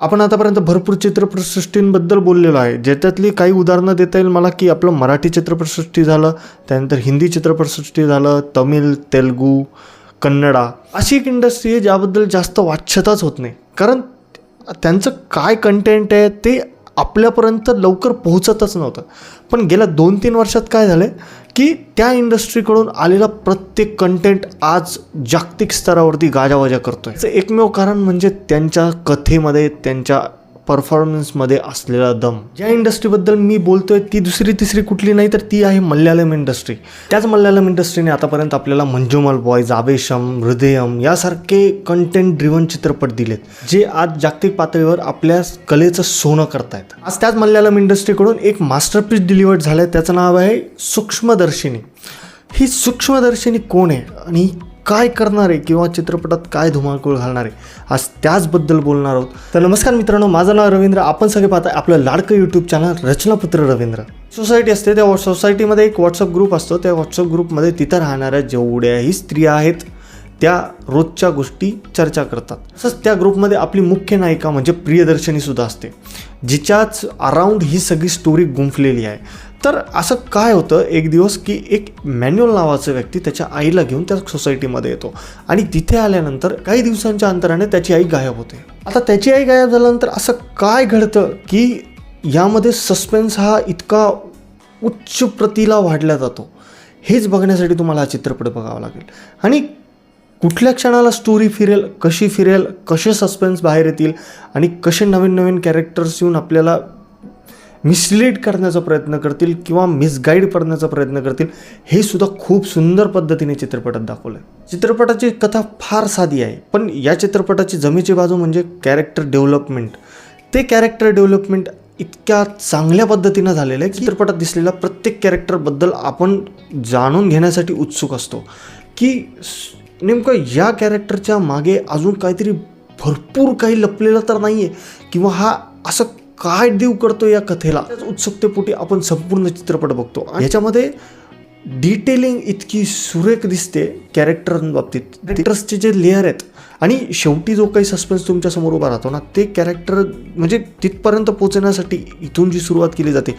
आपण आतापर्यंत भरपूर चित्रपटसृष्टींबद्दल बोललेलो आहे. ज्याच्यातली काही उदाहरणं देता येईल मला की आपलं मराठी चित्रपटसृष्टी झालं त्यानंतर हिंदी चित्रपटसृष्टी झालं तमिळ तेलगू कन्नडा अशी एक इंडस्ट्री आहे ज्याबद्दल जास्त वाच्यताच होत नाही. कारण त्यांचं काय कंटेंट आहे ते आपल्यापर्यंत लवकर पोहोचतच नव्हतं. पण गेल्या दोन तीन वर्षात काय झालं आहे की त्या इंडस्ट्रीकडून आलेला प्रत्येक कंटेंट आज जागतिक स्तरावरती गाजावाजा करतोय. एकमेव कारण म्हणजे त्यांच्या कथेमध्ये त्यांच्या परफॉर्मन्समध्ये असलेला दम. ज्या इंडस्ट्रीबद्दल मी बोलतोय ती दुसरी तिसरी कुठली नाही तर ती आहे मल्याळम इंडस्ट्री. त्याच मल्याळम इंडस्ट्रीने आतापर्यंत आपल्याला मंजुमल बॉयज आवेशम हृदयम यासारखे कंटेंट ड्रिव्हन चित्रपट दिलेत जे आज जागतिक पातळीवर आपल्या कलेचं सोनं करतायत. आज त्याच मल्याळम इंडस्ट्रीकडून एक मास्टरपीस डिलिव्हर्ड झालं आहे त्याचं नाव आहे सूक्ष्मदर्शिनी. ही सूक्ष्मदर्शिनी कोण आहे? आणि काय करणार आहे किंवा चित्रपटात काय धुमाकूळ घालणार आहे? आज त्याचबद्दल बोलणार आहोत. तर नमस्कार मित्रांनो माझं नाव रवींद्र. आपण सगळे पाहताय आपलं लाडकं YouTube channel Rachnaputra Ravindra. Society असते त्या सोसायटीमध्ये एक व्हॉट्सअप ग्रुप असतो. त्या व्हॉट्सअप ग्रुपमध्ये तिथं राहणाऱ्या जेवढ्याही स्त्रिया आहेत त्या रोजच्या गोष्टी चर्चा करतात. तसंच त्या ग्रुपमध्ये आपली मुख्य नायिका म्हणजे प्रियदर्शनीसुद्धा असते. जिच्याच अराऊंड ही सगळी स्टोरी गुंफलेली आहे. तर असं काय होतं एक दिवस की एक मॅन्युअल नावाचा व्यक्ती त्याच्या आईला घेऊन त्या सोसायटीमध्ये येतो. आणि तिथे आल्यानंतर काही दिवसांच्या अंतराने त्याची आई गायब होते. आता त्याची आई गायब झाल्यानंतर असं काय घडतं की यामध्ये सस्पेन्स हा इतका उच्च प्रतीला वाढला जातो? हेच बघण्यासाठी तुम्हाला हा चित्रपट बघावा लागेल. आणि कुठल्या क्षणाला स्टोरी फिरेल कशी फिरेल कसे सस्पेन्स बाहेर येतील आणि कसे नवीन नवीन कॅरेक्टर्स येऊन आपल्याला मिसलीड करण्याचा प्रयत्न करतील किंवा मिसगाईड करण्याचा प्रयत्न करतील हे सुद्धा खूप सुंदर पद्धतीने चित्रपटात दाखवलं आहे चित्रपटाची कथा फार साधी आहे पण या चित्रपटाची जमेची बाजू म्हणजे कॅरेक्टर डेव्हलपमेंट ते कॅरेक्टर डेव्हलपमेंट इतक्या चांगल्या पद्धतीनं झालेलं आहे की चित्रपटात दिसलेल्या प्रत्येक कॅरेक्टरबद्दल आपण जाणून घेण्यासाठी उत्सुक असतो. की नेमकं या कॅरेक्टरच्या मागे अजून काहीतरी भरपूर काही लपलेलं तर नाही आहे किंवा हा असं काय देव करतो या कथेला? उत्सुकतेपोटी आपण संपूर्ण चित्रपट बघतो. आणि याच्यामध्ये डिटेलिंग इतकी सुरेख दिसते कॅरेक्टरांबाबतीत कॅरेक्टर्सचे जे लेअर आहेत आणि शेवटी जो काही सस्पेन्स तुमच्यासमोर उभा राहतो ना ते कॅरेक्टर म्हणजे तिथपर्यंत पोहोचण्यासाठी इथून जी सुरुवात केली जाते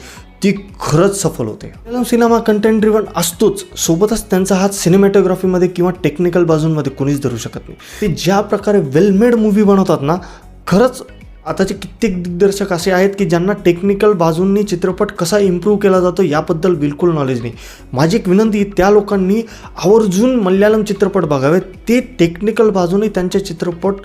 ती खरंच सफल होते. मल्याळम सिनेमा कंटेंट ड्रिव्हन असतोच. सोबतच त्यांचा हात सिनेमॅटोग्राफीमध्ये किंवा टेक्निकल बाजूंमध्ये कोणीच धरू शकत नाही. ते ज्या प्रकारे वेलमेड मूवी बनवतात ना खरंच आताचे कित्येक दिग्दर्शक असे आहेत की ज्यांना टेक्निकल बाजूंनी चित्रपट कसा इम्प्रूव्ह केला जातो याबद्दल बिलकुल नॉलेज नाही. माझी एक विनंती त्या लोकांनी आवर्जून मल्याळम चित्रपट बघावेत. ते टेक्निकल बाजूने त्यांचे चित्रपट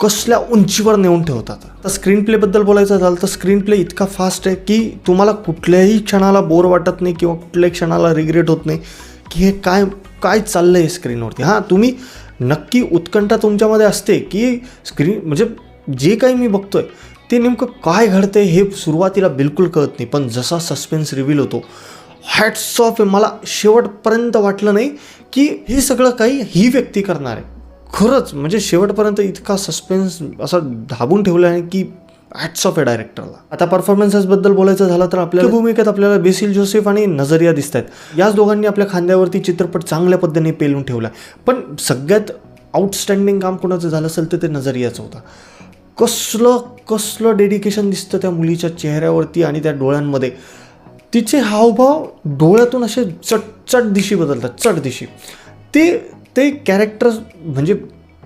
कसल्या उंचीवर नेऊन ठेवतात. तर स्क्रीन प्लेबद्दल बोलायचं झालं तर स्क्रीन प्ले इतका फास्ट आहे की तुम्हाला कुठल्याही क्षणाला बोर वाटत नाही किंवा कुठल्याही क्षणाला रिग्रेट होत नाही की हे काय काय चाललं आहे स्क्रीनवरती हां तुम्ही नक्की उत्कंठा तुमच्यामध्ये असते की स्क्रीन म्हणजे जे काही मी बघतोय ते नेमकं काय घडतंय हे सुरुवातीला बिलकुल कळत नाही. पण जसा सस्पेन्स रिव्हील होतो हॅट्स ऑफ आहे. मला शेवटपर्यंत वाटलं नाही की हे सगळं काही ही व्यक्ती करणार आहे. खरंच म्हणजे शेवटपर्यंत इतका सस्पेन्स असा धाबून ठेवला आहे की हॅट्स ऑफ आहे डायरेक्टरला आता परफॉर्मन्सेसबद्दल बोलायचं झालं तर आपल्या भूमिकेत आपल्याला बेसिल जोसेफ आणि नजरिया दिसत आहेत याच दोघांनी आपल्या खांद्यावरती चित्रपट चांगल्या पद्धतीने पेलून ठेवला पण सगळ्यात आउटस्टँडिंग काम कोणाचं झालं असेल तर ते नजरियाचं होतं. कसलं कसलं डेडिकेशन दिसतं त्या मुलीच्या चेहऱ्यावरती आणि त्या डोळ्यांमध्ये? तिचे हावभाव डोळ्यातून असे चटचट दिशी बदलतात चट दिशी. ते ते कॅरेक्टर म्हणजे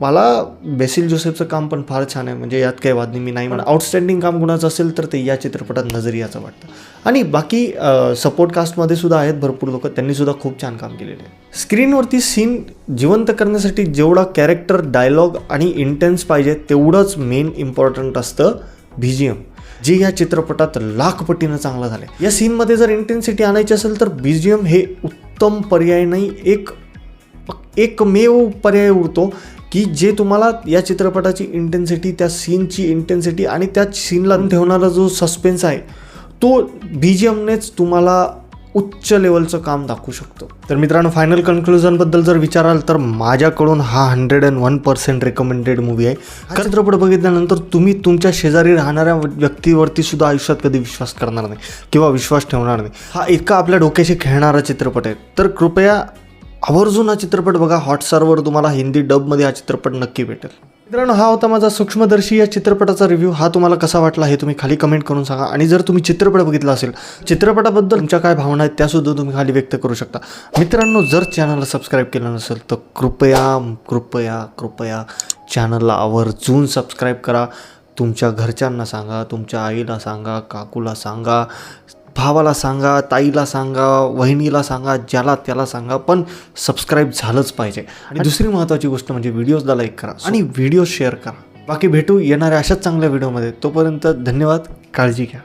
मला बेसिल जोसेफचं काम पण फार छान आहे. म्हणजे यात काही वाद नाही मी नाही म्हणा आउटस्टँडिंग काम कुणाचं असेल तर ते या चित्रपटात नजरियाचं वाटतं. आणि बाकी सपोर्ट कास्टमध्ये सुद्धा आहेत भरपूर लोक. त्यांनीसुद्धा खूप छान काम केलेले आहे. स्क्रीनवरती सीन जिवंत करण्यासाठी जेवढा कॅरेक्टर डायलॉग आणि इंटेन्स पाहिजे तेवढंच मेन इम्पॉर्टंट असतं बी जी एम जे या चित्रपटात लाख पटीनं चांगलं झालं या सीनमध्ये जर इंटेन्सिटी आणायची असेल तर बी जी एम हे उत्तम पर्याय नाही. एक एकमेव पर्याय उरतो. की जे तुम्हाला या चित्रपटाची इंटेन्सिटी त्या सीनची इंटेन्सिटी आणि त्या सीनला ठेवणारा जो सस्पेन्स आहे तो बी जी एमनेच तुम्हाला उच्च लेवलचं काम दाखवू शकतो. तर मित्रांनो फायनल कन्क्लुजनबद्दल जर विचाराल तर माझ्याकडून हा hundred and one percent recommended movie आहे. हा चित्रपट बघितल्यानंतर तुम्ही तुमच्या शेजारी राहणाऱ्या व्यक्तीवरती सुद्धा आयुष्यात कधी विश्वास करणार नाही किंवा विश्वास ठेवणार नाही. हा इतका आपल्या डोक्याशी खेळणारा चित्रपट आहे. तर कृपया आवर्जून हा चित्रपट बघा हॉटस्टारवर तुम्हाला हिंदी डबमध्ये हा चित्रपट नक्की भेटेल. मित्रांनो हा होता माझा सूक्ष्मदर्शी या चित्रपटाचा रिव्ह्यू हा तुम्हाला कसा वाटला हे तुम्ही खाली कमेंट करून सांगा. आणि जर तुम्ही चित्रपट बघितला असेल चित्रपटाबद्दल तुमच्या काय भावना आहेत त्यासुद्धा तुम्ही खाली व्यक्त करू शकता. मित्रांनो जर चॅनलला सबस्क्राईब केलं नसेल तर कृपया कृपया कृपया चॅनलला आवर्जून सबस्क्राईब करा. तुमच्या घरच्यांना सांगा तुमच्या आईला सांगा काकूला सांगा. भावाला सांगा ताईला सांगा वहिनीला सांगा ज्याला त्याला सांगा पण सबस्क्राईब झालंच पाहिजे. आणि दुसरी महत्त्वाची गोष्ट म्हणजे व्हिडिओजला लाईक करा आणि व्हिडिओ शेअर करा. बाकी भेटू येणाऱ्या अशाच चांगल्या व्हिडिओमध्ये तोपर्यंत धन्यवाद काळजी घ्या.